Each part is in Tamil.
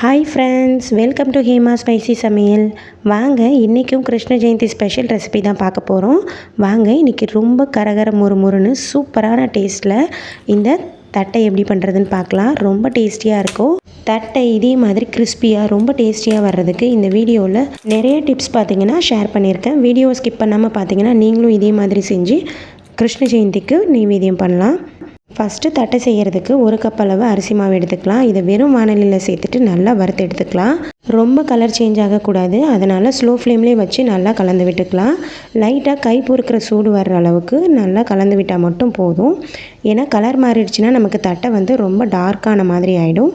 Hi friends welcome to Hema spicy சமையல் வாங்க இன்றைக்கும் கிருஷ்ண ஜெயந்தி ஸ்பெஷல் ரெசிபி தான் பார்க்க போகிறோம் வாங்க இன்றைக்கி ரொம்ப கரகர முறுமுறுன்னு சூப்பரான டேஸ்ட்டில் இந்த தட்டை எப்படி பண்ணுறதுன்னு பார்க்கலாம். ரொம்ப டேஸ்டியாக இருக்கும். தட்டை இதே மாதிரி கிறிஸ்பியாக ரொம்ப டேஸ்டியாக வர்றதுக்கு இந்த வீடியோவில் நிறைய டிப்ஸ் பார்த்தீங்கன்னா ஷேர் பண்ணியிருக்கேன். வீடியோ ஸ்கிப் பண்ணாமல் பார்த்தீங்கன்னா நீங்களும் இதே மாதிரி செஞ்சு கிருஷ்ண ஜெயந்திக்கு நைவேத்தியம் பண்ணலாம். ஃபஸ்ட்டு தட்டை செய்கிறதுக்கு ஒரு கப் அளவு அரிசி மாவு எடுத்துக்கலாம். இதை வெறும் வானலியில் சேர்த்துட்டு நல்லா வறுத்து எடுத்துக்கலாம். ரொம்ப கலர் சேஞ்ச் ஆகக்கூடாது. அதனால் ஸ்லோ ஃப்ளேம்லேயே வச்சு நல்லா கலந்து விட்டுக்கலாம். லைட்டாக கை பொறுக்கிற சூடு வர்ற அளவுக்கு நல்லா கலந்து விட்டால் மட்டும் போதும். ஏன்னா கலர் மாறிடுச்சுன்னா நமக்கு தட்டை வந்து ரொம்ப டார்க்கான மாதிரி ஆகிடும்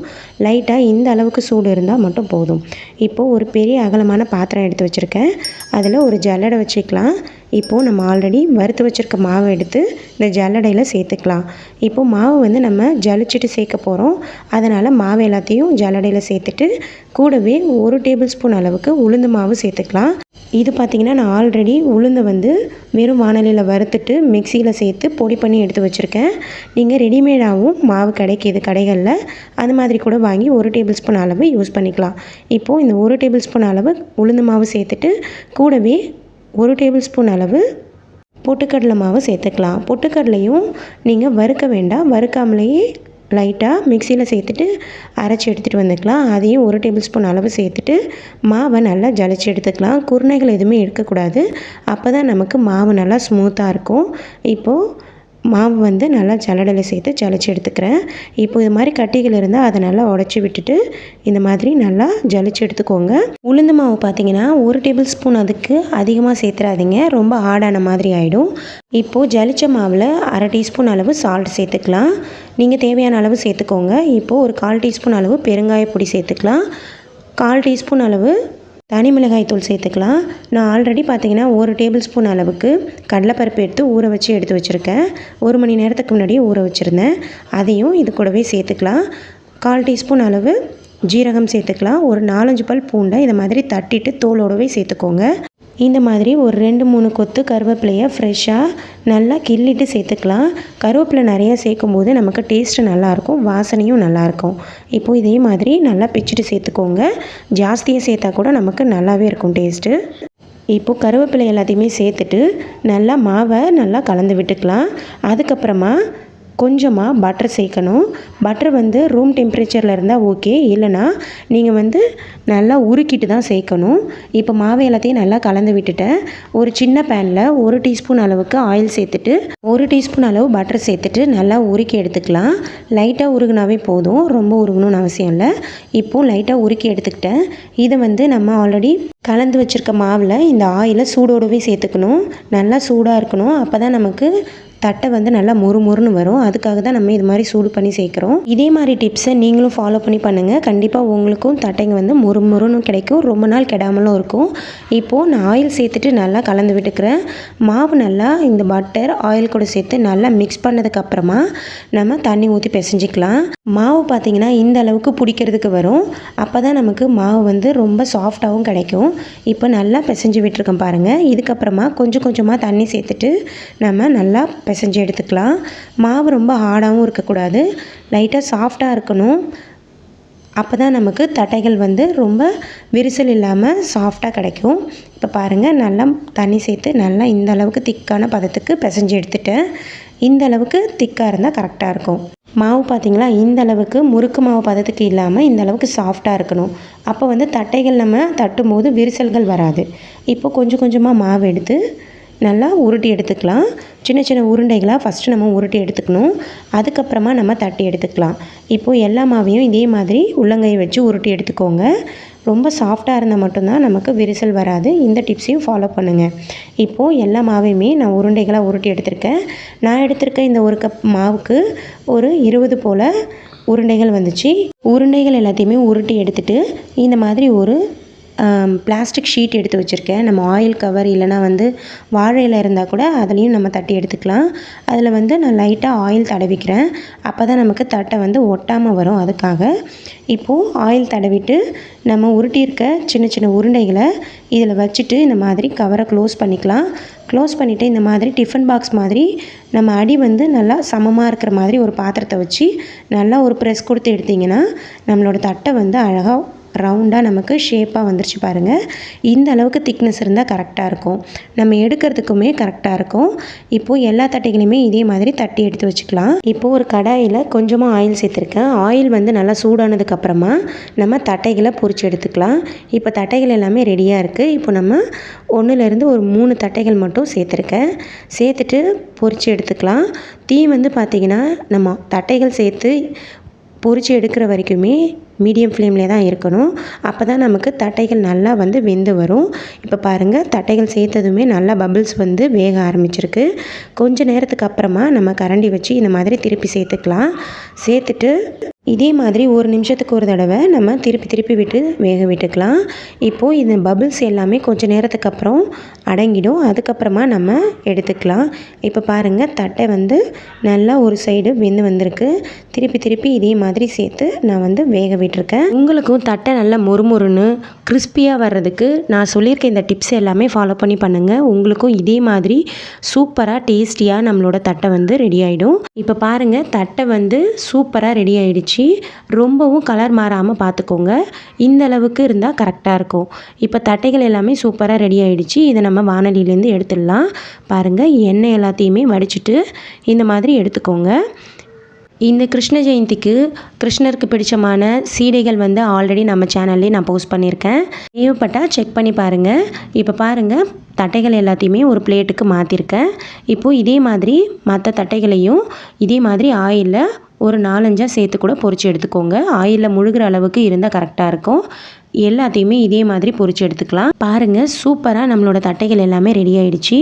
லைட்டாக இந்த அளவுக்கு சூடு இருந்தால் மட்டும் போதும். இப்போது ஒரு பெரிய அகலமான பாத்திரம் எடுத்து வச்சுருக்கேன். அதில் ஒரு ஜல்லடை வச்சுக்கலாம். இப்போது நம்ம ஆல்ரெடி வறுத்து வச்சுருக்க மாவை எடுத்து இந்த ஜல்லடையில் சேர்த்துக்கலாம். இப்போது மாவு வந்து நம்ம ஜலிச்சுட்டு சேர்க்க போகிறோம் அதனால் மாவு எல்லாத்தையும் ஜல்லடையில் சேர்த்துட்டு கூடவே ஒரு டேபிள் ஸ்பூன் அளவுக்கு உளுந்து மாவு சேர்த்துக்கலாம். இது பார்த்திங்கன்னா நான் ஆல்ரெடி உளுந்தை வந்து வெறும் வானலியில் வறுத்துட்டு மிக்சியில் சேர்த்து பொடி பண்ணி எடுத்து வச்சுருக்கேன். நீங்கள் ரெடிமேடாகவும் மாவு கிடைக்கிது கடைகளில் அது மாதிரி கூட வாங்கி ஒரு டேபிள் ஸ்பூன் அளவு யூஸ் பண்ணிக்கலாம். இப்போது இந்த ஒரு டேபிள் ஸ்பூன் அளவு உளுந்து மாவு சேர்த்துட்டு கூடவே ஒரு டேபிள் ஸ்பூன் அளவு பொட்டுக்கடலை மாவு சேர்த்துக்கலாம். பொட்டுக்கடலையும் நீங்கள் வறுக்க வேண்டாம். வறுக்காமலேயே லைட்டாக மிக்சியில் சேர்த்துட்டு அரைச்சி எடுத்துகிட்டு வந்துக்கலாம். அதையும் ஒரு டேபிள் ஸ்பூன் அளவு சேர்த்துட்டு மாவை நல்லா ஜலிச்சு எடுத்துக்கலாம். குருணைகள் எதுவுமே எடுக்கக்கூடாது. அப்போ தான் நமக்கு மாவு நல்லா ஸ்மூத்தாக இருக்கும். இப்போது மாவு வந்து நல்லா ஜல்லடையில் சேர்த்து ஜலிச்சு எடுத்துக்கிறேன். இப்போ இது மாதிரி கட்டிகள் இருந்தால் அதை நல்லா உடச்சி விட்டுட்டு இந்த மாதிரி நல்லா ஜலிச்சு எடுத்துக்கோங்க. உளுந்து மாவு பார்த்தீங்கன்னா ஒரு டேபிள் ஸ்பூன் அதுக்கு அதிகமாக சேர்த்துறாதீங்க. ரொம்ப ஹார்டான மாதிரி ஆகிடும் இப்போது ஜலிச்ச மாவில் அரை டீஸ்பூன் அளவு சால்ட் சேர்த்துக்கலாம். நீங்கள் தேவையான அளவு சேர்த்துக்கோங்க. இப்போது ஒரு கால் டீஸ்பூன் அளவு பெருங்காய பொடி சேர்த்துக்கலாம். கால் டீஸ்பூன் அளவு தனி மிளகாய் தூள் சேர்த்துக்கலாம். நான் ஆல்ரெடி பார்த்தீங்கன்னா ஒரு டேபிள் ஸ்பூன் அளவுக்கு கடலைப்பருப்பு எடுத்து ஊற வச்சு எடுத்து வச்சுருக்கேன். ஒரு மணி நேரத்துக்கு முன்னாடியே ஊற வச்சுருந்தேன். அதையும் இது கூடவே சேர்த்துக்கலாம். கால் டீஸ்பூன் அளவு ஜீரகம் சேர்த்துக்கலாம். ஒரு நாலஞ்சு பல் பூண்டை இதை மாதிரி தட்டிட்டு தோலோடவே சேர்த்துக்கோங்க. இந்த மாதிரி ஒரு ரெண்டு மூணு கொத்து கருவேப்பிலையை ஃப்ரெஷ்ஷாக நல்லா கிள்ளிட்டு சேர்த்துக்கலாம். கருவேப்பிலை நிறையா சேர்க்கும் போது நமக்கு டேஸ்ட்டு நல்லாயிருக்கும் வாசனையும் நல்லாயிருக்கும். இப்போது இதே மாதிரி நல்லா பிச்சுட்டு சேர்த்துக்கோங்க. ஜாஸ்தியாக சேர்த்தா கூட நமக்கு நல்லாவே இருக்கும் டேஸ்ட்டு இப்போது கருவேப்பிலை எல்லாத்தையுமே சேர்த்துட்டு நல்லா மாவை நல்லா கலந்து விட்டுக்கலாம். அதுக்கப்புறமா கொஞ்சமாக பட்டர் சேர்க்கணும். பட்டர் வந்து ரூம் டெம்பரேச்சரில் இருந்தால் ஓகே இல்லைனா நீங்கள் வந்து நல்லா உருக்கிட்டு தான் சேர்க்கணும். இப்போ மாவு எல்லாத்தையும் நல்லா கலந்து விட்டுட்டேன். ஒரு சின்ன பேனில் ஒரு டீஸ்பூன் அளவுக்கு ஆயில் சேர்த்துட்டு ஒரு டீஸ்பூன் அளவு பட்டர் சேர்த்துட்டு நல்லா உருக்கி எடுத்துக்கலாம். லைட்டாக உருகுனாவே போதும். ரொம்ப உருகணும்னு அவசியம் இல்லை. இப்போது லைட்டாக உருக்கி எடுத்துக்கிட்டேன். இதை வந்து நம்ம ஆல்ரெடி கலந்து வச்சுருக்க மாவில் இந்த ஆயிலை சூடோடவே சேர்த்துக்கணும். நல்லா சூடாக இருக்கணும். அப்போ தான் நமக்கு தட்டை வந்து நல்லா மொறு மொறுன்னு வரும். அதுக்காக தான் நம்ம இது மாதிரி சூடு பண்ணி சேர்க்குறோம். இதே மாதிரி டிப்ஸை நீங்களும் ஃபாலோ பண்ணி பண்ணுங்கள் கண்டிப்பாக உங்களுக்கும் தட்டைங்க வந்து மொறு மொறுன்னு கிடைக்கும். ரொம்ப நாள் கெடாமலும் இருக்கும். இப்போது நான் ஆயில் சேர்த்துட்டு நல்லா கலந்து விட்டுக்கிறேன். மாவு நல்லா இந்த பட்டர் ஆயில் கூட சேர்த்து நல்லா மிக்ஸ் பண்ணதுக்கப்புறமா நம்ம தண்ணி ஊற்றி பிசைஞ்சிக்கலாம். மாவு பார்த்திங்கன்னா இந்த அளவுக்கு பிடிக்கிறதுக்கு வரும். அப்போ தான் நமக்கு மாவு வந்து ரொம்ப சாஃப்டாகவும் கிடைக்கும். இப்போ நல்லா பிசைஞ்சு விட்டுருக்கோம் பாருங்கள் இதுக்கப்புறமா கொஞ்சம் கொஞ்சமாக தண்ணி சேர்த்துட்டு நம்ம நல்லா பிசைஞ்சு எடுத்துக்கலாம். மாவு ரொம்ப ஹார்டாகவும் இருக்கக்கூடாது. லைட்டாக சாஃப்டாக இருக்கணும். அப்போ தான் நமக்கு தட்டைகள் வந்து ரொம்ப விரிசல் இல்லாமல் சாஃப்டாக கிடைக்கும். இப்போ பாருங்கள் நல்லா தண்ணி சேர்த்து நல்லா இந்த அளவுக்கு திக்கான பதத்துக்கு பிசைஞ்சு எடுத்துட்டேன். இந்த அளவுக்கு திக்காக இருந்தால் கரெக்டாக இருக்கும். மாவு பார்த்திங்களா இந்த அளவுக்கு முறுக்கு மாவு பதத்துக்கு இல்லாமல் இந்த அளவுக்கு சாஃப்டாக இருக்கணும். அப்போ வந்து தட்டைகள் நம்ம தட்டும் போது விரிசல்கள் வராது. இப்போ கொஞ்சம் கொஞ்சமாக மாவு எடுத்து நல்லா உருட்டி எடுத்துக்கலாம். சின்ன சின்ன உருண்டைகளாக ஃபஸ்ட்டு நம்ம உருட்டி எடுத்துக்கணும். அதுக்கப்புறமா நம்ம தட்டி எடுத்துக்கலாம். இப்போது எல்லா மாவையும் இதே மாதிரி உள்ளங்கையை வச்சு உருட்டி எடுத்துக்கோங்க. ரொம்ப சாஃப்டாக இருந்தால் மட்டும்தான் நமக்கு விரிசல் வராது. இந்த டிப்ஸையும் ஃபாலோ பண்ணுங்கள் இப்போது எல்லா மாவையுமே நான் உருண்டைகளாக உருட்டி எடுத்திருக்கேன். நான் எடுத்திருக்க இந்த ஒரு கப் மாவுக்கு ஒரு இருபது போல் உருண்டைகள் வந்துச்சு. உருண்டைகள் எல்லாத்தையுமே உருட்டி எடுத்துகிட்டு இந்த மாதிரி ஒரு பிளாஸ்டிக் ஷீட் எடுத்து வச்சுருக்கேன். நம்ம ஆயில் கவர் இல்லைனா வந்து வாழை இலை இருந்தால் கூட அதுலேயும் நம்ம தட்டி எடுத்துக்கலாம். அதில் வந்து நான் லைட்டாக ஆயில் தடவிக்கிறேன். அப்போ தான் நமக்கு தட்டை வந்து ஒட்டாமல் வரும் அதுக்காக. இப்போது ஆயில் தடவிட்டு நம்ம உருட்டியிருக்க சின்ன சின்ன உருண்டைகளை இதில் வச்சுட்டு இந்த மாதிரி கவரை க்ளோஸ் பண்ணிக்கலாம். க்ளோஸ் பண்ணிவிட்டு இந்த மாதிரி டிஃபன் பாக்ஸ் மாதிரி நம்ம அடி வந்து நல்லா சமமாக இருக்கிற மாதிரி ஒரு பாத்திரத்தை வச்சு நல்லா ஒரு ப்ரெஸ் கொடுத்து எடுத்திங்கன்னா நம்மளோட தட்டை வந்து அழகாக ரவுண்டாக நமக்கு ஷேப்பாக வந்துருச்சு பாருங்கள் இந்த அளவுக்கு திக்னஸ் இருந்தால் கரெக்டாக இருக்கும். நம்ம எடுக்கிறதுக்குமே கரெக்டாக இருக்கும். இப்போது எல்லா தட்டைகளையுமே இதே மாதிரி தட்டி எடுத்து வச்சுக்கலாம். இப்போது ஒரு கடாயில் கொஞ்சமாக ஆயில் சேர்த்துருக்கேன். ஆயில் வந்து நல்லா சூடானதுக்கப்புறமா நம்ம தட்டைகளை பொறிச்சு எடுத்துக்கலாம். இப்போ தட்டைகள் எல்லாமே ரெடியாக இருக்குது இப்போ நம்ம ஒன்றுலேருந்து ஒரு மூணு தட்டைகள் மட்டும் சேர்த்துருக்கேன். சேர்த்துட்டு பொறிச்சு எடுத்துக்கலாம். தீ வந்து பார்த்திங்கன்னா நம்ம தட்டைகள் சேர்த்து பொறிச்சு எடுக்கிற வரைக்குமே மீடியம் ஃப்ளேமில் தான் இருக்கணும். அப்போ தான் நமக்கு தட்டைகள் நல்லா வந்து வெந்து வரும். இப்போ பாருங்கள் தட்டைகள் சேர்த்ததுமே நல்லா பபிள்ஸ் வந்து வேக ஆரம்பிச்சிருக்கு. கொஞ்ச நேரத்துக்கு அப்புறமா நம்ம கரண்டி வச்சு இந்த மாதிரி திருப்பி சேர்த்துக்கலாம். சேர்த்துட்டு இதே மாதிரி ஒரு நிமிஷத்துக்கு ஒரு தடவை நம்ம திருப்பி திருப்பி விட்டு வேக விட்டுக்கலாம். இப்போது இந்த பபிள்ஸ் எல்லாமே கொஞ்சம் நேரத்துக்கு அப்புறம் அடங்கிடும். அதுக்கப்புறமா நம்ம எடுத்துக்கலாம். இப்போ பாருங்கள் தட்டை வந்து நல்லா ஒரு சைடு வெந்து வந்திருக்கு. திருப்பி திருப்பி இதே மாதிரி சேர்த்து நான் வந்து வேக விட்டுருக்கேன். உங்களுக்கும் தட்டை நல்லா மொறுமொறுன்னு கிறிஸ்பியாக வர்றதுக்கு நான் சொல்லியிருக்க இந்த டிப்ஸ் எல்லாமே ஃபாலோ பண்ணி பண்ணுங்கள் உங்களுக்கும் இதே மாதிரி சூப்பராக டேஸ்டியாக நம்மளோட தட்டை வந்து ரெடி ஆகிடும் இப்போ பாருங்கள் தட்டை வந்து சூப்பராக ரெடி ஆகிடுச்சு ரொம்பவும் கலர் மாறாமல் பார்த்துக்கோங்க இந்த அளவுக்கு இருந்தால் கரெக்டாக இருக்கும். இப்போ தட்டைகள் எல்லாமே சூப்பராக ரெடி ஆகிடுச்சு இதை நம்ம வானொலியிலேருந்து எடுத்துடலாம். பாருங்கள் எண்ணெய் எல்லாத்தையுமே வடிச்சிட்டு இந்த மாதிரி எடுத்துக்கோங்க. இந்த கிருஷ்ண ஜெயந்திக்கு கிருஷ்ணருக்கு பிடிச்சமான சீடைகள் வந்து ஆல்ரெடி நம்ம சேனல்லே நான் போஸ்ட் பண்ணியிருக்கேன். தேவைப்பட்டால் செக் பண்ணி பாருங்கள் இப்போ பாருங்கள் தட்டைகள் எல்லாத்தையுமே ஒரு பிளேட்டுக்கு மாற்றிருக்கேன் இப்போது இதே மாதிரி மற்ற தட்டைகளையும் இதே மாதிரி ஆயிலில் ஒரு நாலஞ்சாக சேர்த்து கூட பொறிச்சு எடுத்துக்கோங்க. ஆயிலில் முழுகிற அளவுக்கு இருந்தால் கரெக்டாக இருக்கும். எல்லாத்தையுமே இதே மாதிரி பொரிச்சு எடுத்துக்கலாம். பாருங்கள் சூப்பராக நம்மளோட தட்டைகள் எல்லாமே ரெடி ஆகிடுச்சு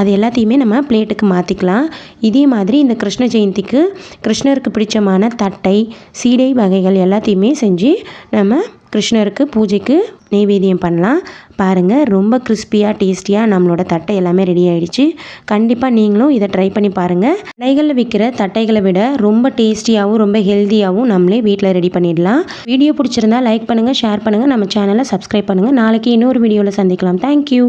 அது எல்லாத்தையுமே நம்ம பிளேட்டுக்கு மாற்றிக்கலாம் இதே மாதிரி இந்த கிருஷ்ண ஜெயந்திக்கு கிருஷ்ணருக்கு பிடிச்சமான தட்டை சீடை வகைகள் எல்லாத்தையுமே செஞ்சு நம்ம கிருஷ்ணருக்கு பூஜைக்கு நெய்வேத்தியம் பண்ணலாம். பாருங்கள் ரொம்ப கிறிஸ்பியாக டேஸ்டியாக நம்மளோட தட்டை எல்லாமே ரெடி ஆகிடுச்சு கண்டிப்பாக நீங்களும் இதை ட்ரை பண்ணி பாருங்கள் கடைகளில் விற்கிற தட்டைகளை விட ரொம்ப டேஸ்டியாகவும் ரொம்ப ஹெல்த்தியாகவும் நம்மளே வீட்டில் ரெடி பண்ணிடலாம். வீடியோ பிடிச்சிருந்தா லைக் பண்ணுங்கள் ஷேர் பண்ணுங்கள் நம்ம சேனலை சப்ஸ்கிரைப் பண்ணுங்கள் நாளைக்கு இன்னொரு வீடியோவில் சந்திக்கலாம். தேங்க்யூ